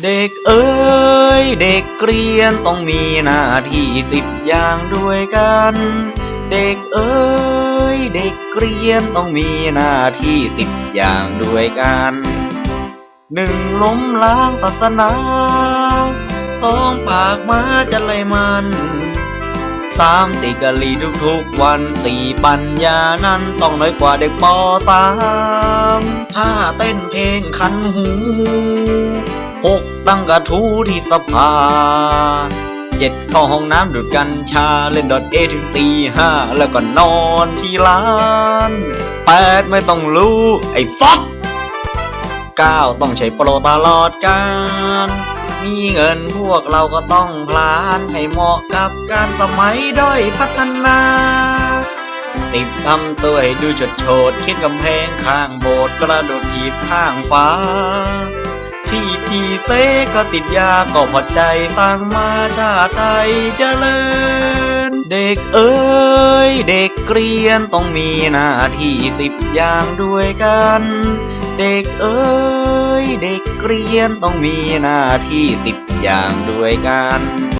เด็กเอ้ยเด็กเรียนต้องมีหน้าที่สิบอย่างด้วยกัน เด็กเอ้ยเด็กเรียนต้องมีหน้าที่สิบอย่างด้วยกันหนึ่งล้มล้างศาสนาสองปากมาจะไล่มันสามติกะลีทุกๆวันสี่ปัญญานั้นต้องน้อยกว่าเด็กปสามห้าเต้นเพลงคันหู หกตั้งกระทู้ที่สภาเจ็ดเข้าห้องน้ำดูดกัญชาเล่นดอทเอถึงตีห้าแล้วก็นอนที่ร้านแปดไม่ต้องรู้ไอ้ฟักเก้าต้องใช้โปรตลอดการมีเงินพวกเราก็ต้องพลานให้เหมาะกับการสมัยด้อยพัฒนาสิบทำตัวให้ดูฉดโฉดคิดกำแพงข้างโบสถ์กระโดดถีบข้างฟ้า ที่เซก็ติดยาก็พอใจตั้งมาชาติไทยเจริญ เด็กเอ้ยเด็กเรียนต้องมีหน้าที่สิบอย่างด้วยกัน เด็กเอ้ยเด็กเรียนต้องมีหน้าที่สิบอย่างด้วยกัน